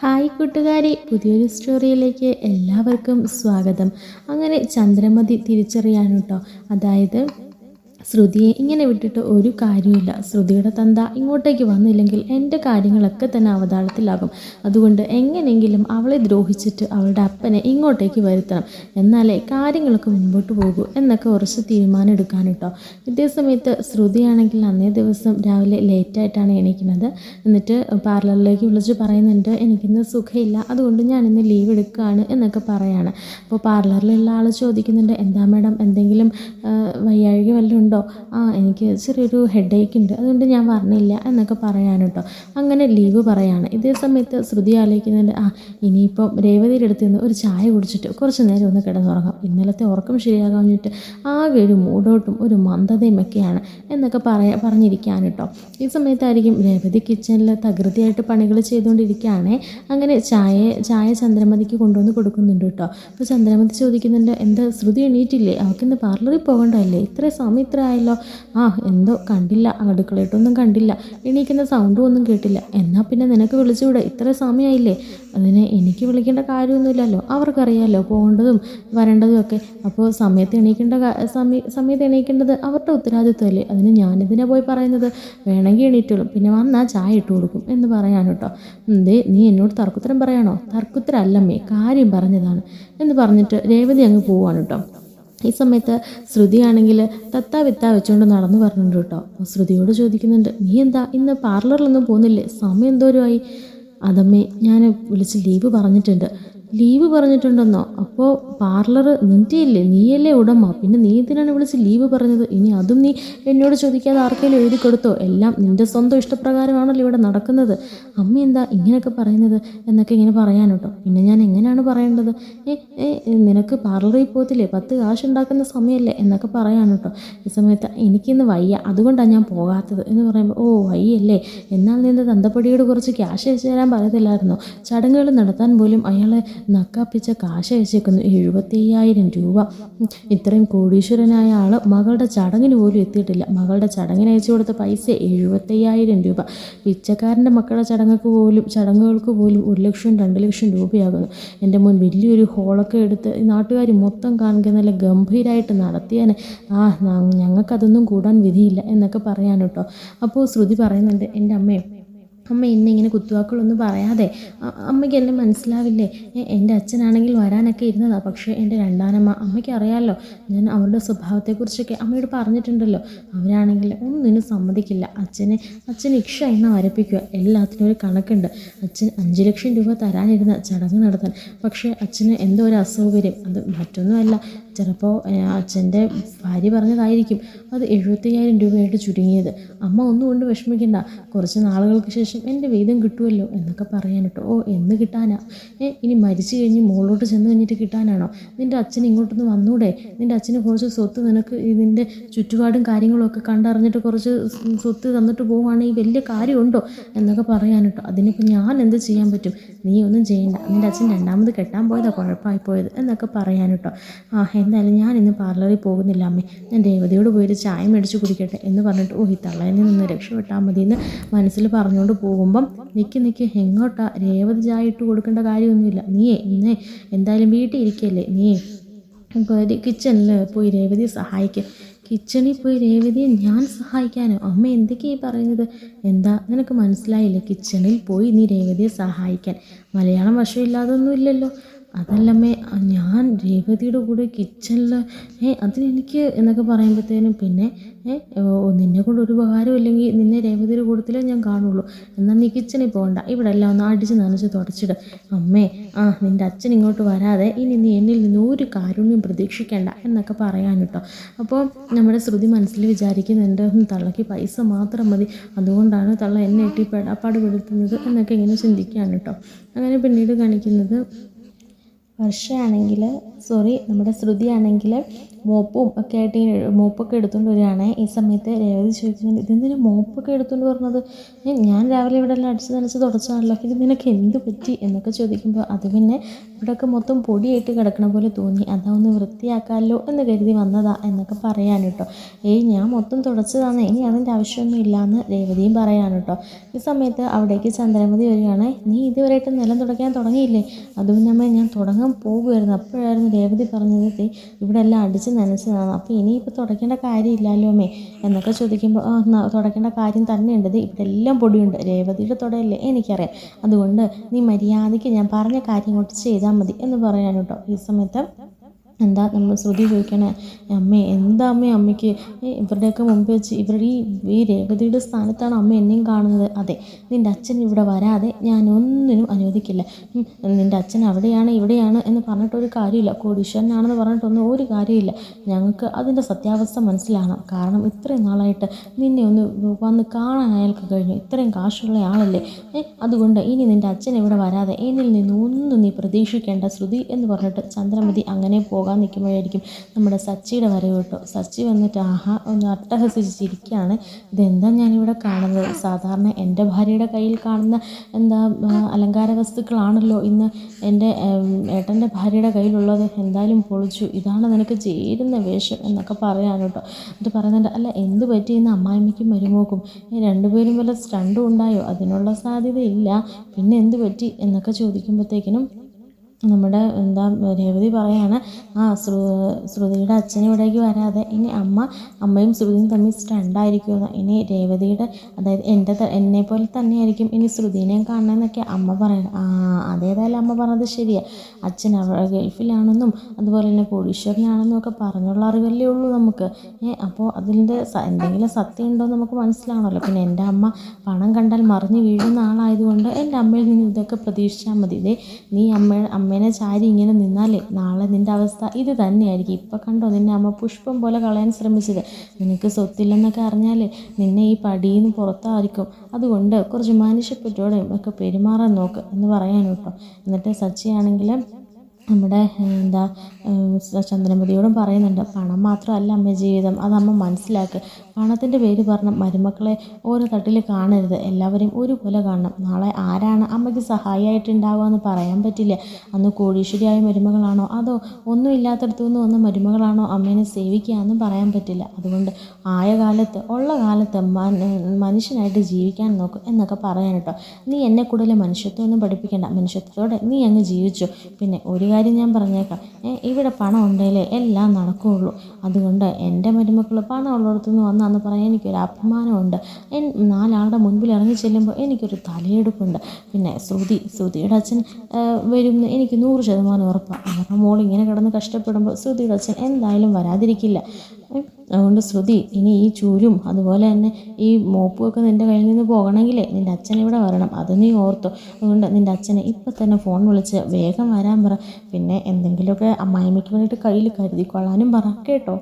Hi കൂട്ടുകാരെ പുതിയൊരു സ്റ്റോറിയിലേക്ക് എല്ലാവർക്കും സ്വാഗതം. അങ്ങനെ ചന്ദ്രമതി തിരിച്ചറിയാൻ കേട്ടോ അതായത് ശ്രുതിയെ ഇങ്ങനെ വിട്ടിട്ട് ഒരു കാര്യമില്ല ശ്രുതിയുടെ തന്ത ഇങ്ങോട്ടേക്ക് വന്നില്ലെങ്കിൽ എന്റെ കാര്യങ്ങളൊക്കെ തന്നെ അവതാളത്തിലാകും. അതുകൊണ്ട് എങ്ങനെയെങ്കിലും അവളെ ദ്രോഹിച്ചിട്ട് അവളുടെ അപ്പനെ ഇങ്ങോട്ടേക്ക് വരുത്തണം. എന്നാലേ കാര്യങ്ങളൊക്കെ മുൻപോട്ട് പോകൂ എന്നൊക്കെ ഉറച്ച് തീരുമാനം എടുക്കാൻ കേട്ടോ ഇതേ സമയത്ത് ശ്രുതിയാണെങ്കിൽ അന്നേ ദിവസം രാവിലെ ലേറ്റായിട്ടാണ് എണീക്കുന്നത്. എന്നിട്ട് പാർലറിലേക്ക് വിളിച്ച് പറയുന്നുണ്ട് എനിക്കിന്ന് സുഖമില്ല. അതുകൊണ്ട് ഞാനിന്ന് ലീവ് എടുക്കുകയാണ് എന്നൊക്കെ പറയാണ്. അപ്പോൾ പാർലറിലുള്ള ആൾ ചോദിക്കുന്നുണ്ട് എന്താ മാഡം എന്തെങ്കിലും വയ്യാഴിക വല്ലതും ഉണ്ടോ? ആ എനിക്ക് ചെറിയൊരു ഹെഡേക്ക് ഉണ്ട്. അതുകൊണ്ട് ഞാൻ പറഞ്ഞില്ല എന്നൊക്കെ പറയാൻ കേട്ടോ അങ്ങനെ ലീവ് പറയാണ്. ഇതേ സമയത്ത് ശ്രുതി ആലോചിക്കുന്നുണ്ട് ആ ഇനിയിപ്പം രേവതിയുടെ അടുത്ത് നിന്ന് ഒരു ചായ കുടിച്ചിട്ട് കുറച്ച് നേരം ഒന്ന് കിടന്നുറങ്ങാം. ഇന്നലത്തെ ഉറക്കം ശരിയാകാൻ വേണ്ടിയിട്ട് ആകെ ഒരു മൂടോട്ടും ഒരു മന്ദതയും ഒക്കെയാണ് എന്നൊക്കെ പറയാ പറഞ്ഞിരിക്കാൻ കേട്ടോ ഈ സമയത്തായിരിക്കും രേവതി കിച്ചണിൽ തകൃതിയായിട്ട് പണികൾ ചെയ്തുകൊണ്ടിരിക്കുകയാണേ. അങ്ങനെ ചായ ചായ ചന്ദ്രമതിക്ക് കൊണ്ടുവന്ന് കൊടുക്കുന്നുണ്ട് കേട്ടോ. അപ്പോൾ ചന്ദ്രമതി ചോദിക്കുന്നുണ്ട് എന്താ ശ്രുതി എണീറ്റില്ലേ? അവൾക്കിന്ന് പാർലറിൽ പോകണ്ടല്ലേ ഇത്ര സമയം ഇത്ര ആയല്ലോ ആ എന്തോ കണ്ടില്ല. അടുക്കളയിട്ടൊന്നും കണ്ടില്ല. എണീക്കുന്ന സൗണ്ടും ഒന്നും കേട്ടില്ല. എന്നാൽ പിന്നെ നിനക്ക് വിളിച്ചുകൂടെ? ഇത്ര സമയമായില്ലേ അതിനെ എനിക്ക് വിളിക്കേണ്ട കാര്യമൊന്നുമില്ലല്ലോ. അവർക്കറിയാമല്ലോ പോകേണ്ടതും വരേണ്ടതും ഒക്കെ. അപ്പോൾ സമയത്ത് എണീക്കേണ്ട സമയത്ത് എണീക്കേണ്ടത് അവരുടെ ഉത്തരവാദിത്വമല്ലേ? അതിന് ഞാനിതിനെ പോയി പറയുന്നത്. വേണമെങ്കിൽ എണീറ്റോളും. പിന്നെ വന്നാൽ ചായ ഇട്ട് കൊടുക്കും എന്ന് പറയാൻ കേട്ടോ. എന്തേ നീ എന്നോട് തർക്കുത്തരം പറയാണോ? തർക്കുത്തരല്ലമ്മേ കാര്യം പറഞ്ഞതാണ് എന്ന് പറഞ്ഞിട്ട് രേവതി അങ്ങ് പോവാണ് കേട്ടോ. ഈ സമയത്ത് ശ്രുതിയാണെങ്കിൽ തത്താ വിത്താ വെച്ചുകൊണ്ട് നടന്നു പറഞ്ഞിട്ടുണ്ട് കേട്ടോ. ശ്രുതിയോട് ചോദിക്കുന്നുണ്ട് നീ എന്താ ഇന്ന് പാർലറിലൊന്നും പോകുന്നില്ലേ? സമയം എന്തോരമായി അതമ്മേ ഞാൻ വിളിച്ച് ലീവ് പറഞ്ഞിട്ടുണ്ട്. ലീവ് പറഞ്ഞിട്ടുണ്ടെന്നോ? അപ്പോൾ പാർലർ നിന്റെ ഇല്ലേ നീയല്ലേ ഉടമ? പിന്നെ നീ എന്തിനാണ് വിളിച്ച് ലീവ് പറഞ്ഞത്? ഇനി അതും നീ എന്നോട് ചോദിക്കാതെ ആർക്കെങ്കിലും എഴുതി കൊടുത്തോ? എല്ലാം നിന്റെ സ്വന്തം ഇഷ്ടപ്രകാരമാണല്ലോ ഇവിടെ നടക്കുന്നത്. അമ്മ എന്താ ഇങ്ങനെയൊക്കെ പറയുന്നത്? എന്നൊക്കെ ഇങ്ങനെ പറയാൻ കേട്ടോ. പിന്നെ ഞാൻ എങ്ങനെയാണ് പറയേണ്ടത്? ഏ നിനക്ക് പാർലറിൽ പോകത്തില്ലേ? പത്ത് കാശ് ഉണ്ടാക്കുന്ന സമയമല്ലേ എന്നൊക്കെ പറയാണ് കേട്ടോ. ഈ സമയത്ത് എനിക്കിന്ന് വയ്യ. അതുകൊണ്ടാണ് ഞാൻ പോകാത്തത് എന്ന് പറയുമ്പോൾ ഓ വയ്യല്ലേ. എന്നാൽ നിന്റെ തന്തപ്പടിയോട് കുറച്ച് ക്യാഷ് അയച്ചു തരാൻ പറയത്തില്ലായിരുന്നോ ചടങ്ങുകൾ നടത്താൻ പോലും അയാളെ നക്കാപ്പിച്ച കാശ് അയച്ചേക്കുന്നു. എഴുപത്തയ്യായിരം രൂപ. ഇത്രയും കോടീശ്വരനായ ആൾ മകളുടെ ചടങ്ങിന് പോലും എത്തിയിട്ടില്ല. മകളുടെ ചടങ്ങിന് അയച്ചു കൊടുത്ത പൈസ എഴുപത്തയ്യായിരം രൂപ. പിച്ചക്കാരന്റെ മക്കളുടെ ചടങ്ങുകൾക്ക് പോലും ചടങ്ങുകൾക്ക് പോലും ഒരു ലക്ഷം രണ്ട് ലക്ഷം രൂപയാകുന്നു. എന്റെ മുൻ വലിയൊരു ഹോളൊക്കെ എടുത്ത് നാട്ടുകാർ മൊത്തം കാണുക നല്ല ഗംഭീരമായിട്ട് നടത്തിയാൽ ആ ഞങ്ങൾക്കതൊന്നും കൂടാൻ വിധിയില്ല എന്നൊക്കെ പറയാൻ അപ്പോൾ ശ്രുതി പറയുന്നുണ്ട് എന്റെ അമ്മേ അമ്മ എന്നെ ഇങ്ങനെ കുത്തുവാക്കുകളൊന്നും പറയാതെ. അമ്മയ്ക്ക് എന്നെ മനസ്സിലാവില്ലേ? എന്റെ അച്ഛനാണെങ്കിൽ വരാനൊക്കെ ഇരുന്നതാണ് പക്ഷേ എന്റെ രണ്ടാനമ്മ അമ്മയ്ക്ക് അറിയാമല്ലോ ഞാൻ അവരുടെ സ്വഭാവത്തെക്കുറിച്ചൊക്കെ അമ്മയോട് പറഞ്ഞിട്ടുണ്ടല്ലോ. അവരാണെങ്കിൽ ഒന്നിനും സമ്മതിക്കില്ല. അച്ഛനെ അച്ഛൻ ഇക്ഷ എണ്ണ വരപ്പിക്കുക. എല്ലാത്തിനും ഒരു കണക്കുണ്ട്. അച്ഛൻ അഞ്ച് ലക്ഷം രൂപ തരാനിരുന്ന ചടങ്ങ് നടത്താൻ. പക്ഷേ അച്ഛന് എന്തോ ഒരു അസൗകര്യം. അത് മറ്റൊന്നുമല്ല. ചിലപ്പോൾ അച്ഛന്റെ ഭാര്യ പറഞ്ഞതായിരിക്കും. അത് എഴുപത്തയ്യായിരം രൂപയായിട്ട് ചുരുങ്ങിയത്. അമ്മ ഒന്നും കൊണ്ട് വിഷമിക്കണ്ട. കുറച്ച് നാളുകൾക്ക് ശേഷം എന്റെ വീതം കിട്ടുമല്ലോ എന്നൊക്കെ പറയാൻ കേട്ടോ ഓ എന്ന് കിട്ടാനാ? ഏ ഇനി മരിച്ചു കഴിഞ്ഞ് മുകളിലോട്ട് ചെന്ന് കഴിഞ്ഞിട്ട് കിട്ടാനാണോ? നിന്റെ അച്ഛൻ ഇങ്ങോട്ടൊന്ന് വന്നൂടെ? നിന്റെ അച്ഛന് കുറച്ച് സ്വത്ത് നിനക്ക് ഇതിന്റെ ചുറ്റുപാടും കാര്യങ്ങളും ഒക്കെ കണ്ടറിഞ്ഞിട്ട് കുറച്ച് സ്വത്ത് തന്നിട്ട് പോവുകയാണെങ്കിൽ വലിയ കാര്യമുണ്ടോ? എന്നൊക്കെ പറയാൻ കേട്ടോ അതിനിപ്പോൾ ഞാൻ എന്ത് ചെയ്യാൻ പറ്റും? നീ ഒന്നും ചെയ്യണ്ട. നിന്റെ അച്ഛൻ രണ്ടാമത് കെട്ടാൻ പോയതാ കുഴപ്പമായി പോയത് എന്നൊക്കെ പറയാനിട്ടോ ആ എന്തായാലും ഞാൻ ഇന്ന് പാർലറിൽ പോകുന്നില്ല അമ്മേ. ഞാൻ രേവതിയോട് പോയിട്ട് ചായ മേടിച്ച് കുടിക്കട്ടെ എന്ന് പറഞ്ഞിട്ട് ഓ ഈ തള്ളേനെ നിന്ന് രക്ഷപ്പെട്ടാൽ മതി എന്ന് മനസ്സിൽ പറഞ്ഞുകൊണ്ട് പോകുമ്പം നിൽക്കി നിൽക്കി എങ്ങോട്ടാ? രേവതി ചായ ഇട്ട് കൊടുക്കേണ്ട കാര്യമൊന്നുമില്ല. നീയേ ഇന്നേ എന്തായാലും വീട്ടിൽ ഇരിക്കല്ലേ? നീ കിച്ചണിൽ പോയി രേവതിയെ സഹായിക്കുക കിച്ചണിൽ പോയി രേവതിയെ ഞാൻ സഹായിക്കാനോ? അമ്മ എന്തൊക്കെയാ ഈ പറയുന്നത്? എന്താ? നിനക്ക് മനസ്സിലായില്ലേ? കിച്ചണിൽ പോയി നീ രേവതിയെ സഹായിക്കാൻ. മലയാളം വശമില്ലാതൊന്നും ഇല്ലല്ലോ അതല്ലമ്മേ ഞാൻ രേവതിയുടെ കൂടെ കിച്ചണിൽ അതിനെനിക്ക് എന്നൊക്കെ പറയുമ്പോഴത്തേനും പിന്നെ നിന്നെക്കൊണ്ട് നിന്നെ കൊണ്ട് ഒരു ഉപകാരം ഇല്ലെങ്കിൽ നിന്നെ രേവതിയുടെ കൂട്ടത്തിലേ ഞാൻ കാണുള്ളൂ. എന്നാൽ നീ കിച്ചണിൽ പോകണ്ട. ഇവിടെ എല്ലാം ഒന്ന് അടിച്ച് നനച്ച് തുടച്ചിട്. അമ്മേ ആ നിന്റെ അച്ഛൻ ഇങ്ങോട്ട് വരാതെ ഇനി നീ എന്നിൽ നിന്ന് ഒരു കാരുണ്യം പ്രതീക്ഷിക്കേണ്ട എന്നൊക്കെ പറയാൻ കേട്ടോ അപ്പോൾ നമ്മുടെ ശ്രുതി മനസ്സിൽ വിചാരിക്കുന്നുണ്ട് "ഉം, തള്ളയ്ക്ക് പൈസ മാത്രം മതി. അതുകൊണ്ടാണ് തള്ള എന്നെ എട്ടി പെടാപ്പാട് പെടുത്തുന്നത് എന്നൊക്കെ ഇങ്ങനെ ചിന്തിക്കുകയാണ് കേട്ടോ അങ്ങനെ പിന്നീട് കാണിക്കുന്നത് വർഷയാണെങ്കിൽ സോറി നമ്മുടെ ശ്രുതിയാണെങ്കിൽ മോപ്പും ഒക്കെ ആയിട്ട് മോപ്പൊക്കെ എടുത്തുകൊണ്ട് വരികയാണ്. ഈ സമയത്ത് രേവതി ചോദിക്കുന്നുണ്ട് ഇതെന്തിനാ മോപ്പൊക്കെ എടുത്തുകൊണ്ട് വരുന്നത് ഞാൻ രാവിലെ ഇവിടെ എല്ലാം അടിച്ച് നനച്ച് തുടച്ചാണല്ലോ. ഇത് നിനക്ക് എന്ത് പറ്റി? എന്നൊക്കെ ചോദിക്കുമ്പോൾ അത് പിന്നെ ഇവിടെയൊക്കെ മൊത്തം പൊടിയായിട്ട് കിടക്കണ പോലെ തോന്നി. അതാ ഒന്ന് വൃത്തിയാക്കാമല്ലോ എന്ന് കരുതി വന്നതാ എന്നൊക്കെ പറയാൻ കേട്ടോ. ഏയ് ഞാൻ മൊത്തം തുടച്ചതാണ്. ഇനി അതിന്റെ ആവശ്യമൊന്നും ഇല്ലയെന്ന് രേവതിയും പറയാൻ കേട്ടോ. ഈ സമയത്ത് അവിടേക്ക് ചന്ദ്രമതി വരികയാണ് നീ ഇതുവരെയായിട്ട് നിലം തുടയ്ക്കാൻ തുടങ്ങിയില്ലേ? അതും നമ്മ ഞാൻ തുടങ്ങാൻ പോകുമായിരുന്നു അപ്പോഴായിരുന്നു രേവതി പറഞ്ഞത് "ദേ, ഇവിടെ എല്ലാം അടിച്ച് നനച്ചതാണ് അപ്പോൾ ഇനിയിപ്പോൾ തുടയ്ക്കേണ്ട കാര്യമില്ലല്ലോ അമ്മേ. എന്നൊക്കെ ചോദിക്കുമ്പോൾ തുടയ്ക്കേണ്ട കാര്യം തന്നെയുണ്ട്. ഇവിടെ എല്ലാം പൊടിയുണ്ട്. രേവതിയുടെ തുടയല്ലേ എനിക്കറിയാം. അതുകൊണ്ട് നീ മര്യാദയ്ക്ക് ഞാൻ പറഞ്ഞ കാര്യം ഇങ്ങോട്ട് ചെയ്താൽ മതി എന്ന് പറയാൻ ഈ സമയത്ത് എന്താ നമ്മൾ ശ്രുതി ചോദിക്കണേ? അമ്മേ എന്താ അമ്മേ അമ്മയ്ക്ക്? ഇവരുടെയൊക്കെ മുമ്പ് വെച്ച് ഇവരുടെ ഈ ഈ രേവതിയുടെ സ്ഥാനത്താണ് അമ്മ എന്നെയും കാണുന്നത്. അതെ നിന്റെ അച്ഛൻ ഇവിടെ വരാതെ ഞാൻ ഒന്നിനും അനുവദിക്കില്ല നിന്റെ അച്ഛൻ അവിടെയാണ് ഇവിടെയാണ് എന്ന് പറഞ്ഞിട്ടൊരു കാര്യമില്ല. കോടീശ്വരനാണെന്ന് പറഞ്ഞിട്ടൊന്നും ഒരു കാര്യമില്ല. ഞങ്ങൾക്ക് അതിന്റെ സത്യാവസ്ഥ മനസ്സിലാകണം. കാരണം ഇത്രയും നാളായിട്ട് നിന്നെ ഒന്ന് വന്ന് കാണാൻ അയാൾക്ക് കഴിഞ്ഞു. ഇത്രയും കാശുള്ള ആളല്ലേ? അതുകൊണ്ട് ഇനി നിന്റെ അച്ഛൻ ഇവിടെ വരാതെ എന്നിൽ നിന്നൊന്നും നീ പ്രതീക്ഷിക്കേണ്ട ശ്രുതി എന്ന് പറഞ്ഞിട്ട് ചന്ദ്രമതി അങ്ങനെ പോകാൻ നിൽക്കുമ്പോഴായിരിക്കും നമ്മുടെ സച്ചിയുടെ വരവ് കേട്ടോ. സച്ചി വന്നിട്ട് ആഹാ ഒന്ന് അട്ടഹസിച്ച് ചിരിക്കുകയാണ് ഇതെന്താ ഞാനിവിടെ കാണുന്നത്? സാധാരണ എന്റെ ഭാര്യയുടെ കയ്യിൽ കാണുന്ന എന്താ അലങ്കാര വസ്തുക്കളാണല്ലോ ഇന്ന് എന്റെ ഏട്ടന്റെ ഭാര്യയുടെ കയ്യിലുള്ളത്. എന്തായാലും പൊളിച്ചു. ഇതാണ് നിനക്ക് ചേരുന്ന വേഷം എന്നൊക്കെ പറയാൻ കേട്ടോ. എന്നിട്ട് പറയുന്നുണ്ട് അല്ല എന്ത് പറ്റി? ഇന്ന് അമ്മായിമ്മയ്ക്കും മരുമോക്കും രണ്ടുപേരും വല്ല സ്റ്റണ്ടും ഉണ്ടായോ? അതിനുള്ള സാധ്യതയില്ല. പിന്നെ എന്ത് പറ്റി? എന്നൊക്കെ ചോദിക്കുമ്പോഴത്തേക്കിനും നമ്മുടെ എന്താ രേവതി പറയാണ് ആ ശ്രു ശ്രുതിയുടെ അച്ഛൻ ഇവിടേക്ക് വരാതെ ഇനി അമ്മ അമ്മയും ശ്രുതിയും തമ്മിൽ സ്റ്റണ്ടായിരിക്കുമെന്ന് ഇനി രേവതിയുടെ അതായത് എന്റെ എന്നെ പോലെ തന്നെയായിരിക്കും ഇനി ശ്രുതിനെയും കാണണമെന്നൊക്കെ അമ്മ പറയണം. ആ അതേതായാലും അമ്മ പറഞ്ഞത് ശരിയാണ് അച്ഛൻ അവ ഗൾഫിലാണെന്നും അതുപോലെ തന്നെ കോടീശ്വരനാണെന്നും ഒക്കെ പറഞ്ഞുള്ള അറിവല്ലേ ഉള്ളൂ നമുക്ക്. അപ്പോൾ അതിന്റെ എന്തെങ്കിലും സത്യം ഉണ്ടോ നമുക്ക് മനസ്സിലാവണമല്ലോ പിന്നെ എന്റെ അമ്മ പണം കണ്ടാൽ മറിഞ്ഞു വീഴുന്ന ആളായതുകൊണ്ട് എന്റെ അമ്മയിൽ നിന്ന് ഇതൊക്കെ പ്രതീക്ഷിച്ചാൽ മതി. ഇതേ നീ അമ്മ അമ്മേനെ ചാരി ഇങ്ങനെ നിന്നാലേ നാളെ നിന്റെ അവസ്ഥ ഇത് തന്നെയായിരിക്കും. ഇപ്പം കണ്ടോ നിന്നെ അമ്മ പുഷ്പം പോലെ കളയാൻ ശ്രമിച്ചത്. നിനക്ക് സ്വത്തില്ലെന്നൊക്കെ അറിഞ്ഞാൽ നിന്നെ ഈ പടിയിൽ നിന്ന് പുറത്തായിരിക്കും. അതുകൊണ്ട് കുറച്ച് മനുഷ്യപ്പറ്റോടെയും ഒക്കെ പെരുമാറാൻ നോക്ക് എന്ന് പറയാൻ കേട്ടോ. എന്നിട്ട് സച്ചിയാണെങ്കിൽ നമ്മുടെ എന്താ ചന്ദ്രമതിയോടും പറയുന്നുണ്ട് പണം മാത്രമല്ല അമ്മ ജീവിതം അത് അമ്മ മനസ്സിലാക്കുക പണത്തിന്റെ പേര് പറഞ്ഞ മരുമക്കളെ ഓരോ തട്ടിൽ കാണരുത്. എല്ലാവരെയും ഒരുപോലെ കാണണം. നാളെ ആരാണ് അമ്മയ്ക്ക് സഹായമായിട്ടുണ്ടാവുക എന്ന് പറയാൻ പറ്റില്ല. അന്ന് കോടീശ്വരിയായ മരുമകളാണോ? അതോ ഒന്നും ഇല്ലാത്തടത്തു നിന്ന് വന്ന മരുമകളാണോ അമ്മേനെ സേവിക്കുക എന്നും പറയാൻ പറ്റില്ല. അതുകൊണ്ട് ആയ കാലത്ത് ഉള്ള കാലത്ത് മന- മനുഷ്യനായിട്ട് ജീവിക്കാൻ നോക്കും എന്നൊക്കെ പറയാൻ കേട്ടോ. നീ എന്നെ കൂടുതൽ മനുഷ്യത്വമൊന്നും പഠിപ്പിക്കേണ്ട. മനുഷ്യത്വത്തോടെ നീ അങ്ങ് ജീവിച്ചു. പിന്നെ ഒരു കാര്യം ഞാൻ പറഞ്ഞേക്കാം. ഇവിടെ പണം ഉണ്ടെങ്കിലേ എല്ലാം നടക്കുകയുള്ളൂ അതുകൊണ്ട് എന്റെ മരുമക്കൾ പണം ഉള്ളിടത്തു നിന്ന് വന്നാന്ന് പറയാൻ എനിക്കൊരു അഭിമാനമുണ്ട്. നാലാളുടെ മുൻപിൽ ഇറങ്ങി ചെല്ലുമ്പോൾ എനിക്കൊരു തലയെടുപ്പുണ്ട്. പിന്നെ ശ്രുതി ശ്രുതിയുടെ അച്ഛൻ വരും എനിക്ക് നൂറ് ശതമാനം ഉറപ്പാണ് അവരുടെ മോൾ ഇങ്ങനെ കിടന്ന് കഷ്ടപ്പെടുമ്പോൾ ശ്രുതിയുടെ അച്ഛൻ എന്തായാലും വരാതിരിക്കില്ല. അതുകൊണ്ട് ശ്രുതി ഇനി ഈ ചൂരും അതുപോലെ തന്നെ ഈ മോപ്പുമൊക്കെ നിന്റെ കയ്യിൽ നിന്ന് പോകണമെങ്കിലേ നിന്റെ അച്ഛൻ ഇവിടെ വരണം. അത് നീ ഓർത്തോ. അതുകൊണ്ട് നിന്റെ അച്ഛനെ ഇപ്പം തന്നെ ഫോൺ വിളിച്ച് വേഗം വരാൻ പറ. പിന്നെ എന്തെങ്കിലുമൊക്കെ അമ്മായിമ്മയ്ക്ക് വേണ്ടിയിട്ട് കയ്യിൽ കരുതിക്കൊള്ളാനും പറ. കേട്ടോ?